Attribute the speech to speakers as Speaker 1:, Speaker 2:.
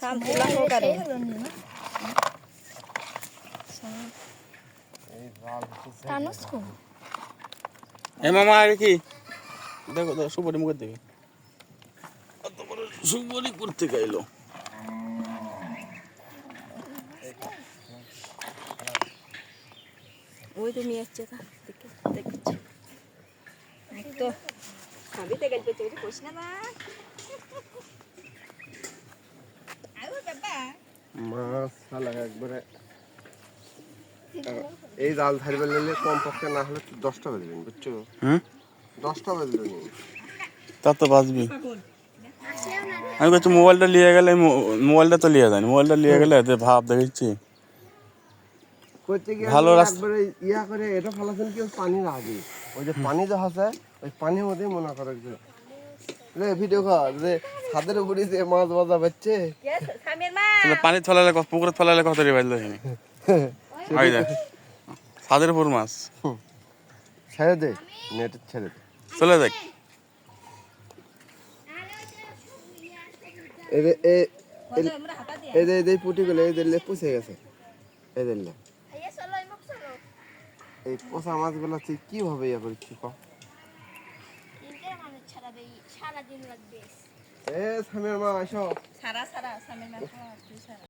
Speaker 1: থাম তুলা হোক আরে
Speaker 2: টানুস কো
Speaker 3: এ মামা আর কি দেখো দেখো সুপারি মুখের দিকে অত বড় সুপারি করতে গাইলো
Speaker 1: ওই তো নিয়ে আসছে তা দেখে দেখছি তো খাবি তো গেল পেতে কইছ না মা
Speaker 4: মাছ একবারে। এই জাল ধরবে নিলে কম পক্ষে না হলে দশটা বেজবেন বুঝছ?
Speaker 3: হুম
Speaker 4: দশটা বেজবে নি
Speaker 3: তা তো বাঁচবি আমি বলছি মোবাইলটা নিয়ে গেলে মোবাইলটা তো নিয়ে যায়নি মোবাইলটা নিয়ে গেলে এতে ভাব
Speaker 4: গিয়ে
Speaker 3: ভালো
Speaker 4: একবারে ইয়া করে এটা ফেলাছেন কি ওই পানির আগে। ওই যে পানি যা আছে ওই পানির মধ্যে মনে করে যে রে ভিডিও কর যে ছাদের উপরে যে মাছ বাজা বাচ্চে
Speaker 3: পানি ফেলালে পুকুরে ফেলালে কত রে বাজলো এখানে ওই দেখ ছাদের উপর মাছ
Speaker 4: ছেড়ে দে নেটে ছেড়ে দে।
Speaker 3: চলে যাক।
Speaker 4: এই যে এই
Speaker 1: বলো আমরা হাতা দিয়ে
Speaker 4: এই যে এই যে পুটি গুলো এই লে পুষে গেছে। এই যে লে।
Speaker 2: আইয়া চলো ইমক চলো।
Speaker 4: এই পোষা মাছগুলো তুই কীভাবে ইয়া করছিস ক?
Speaker 2: ইনকে মানুষ ছাড়া দেই সারা দিন লাগবে
Speaker 4: এ সামের মা আসো
Speaker 1: সারা সারা সামের মা তুই সারা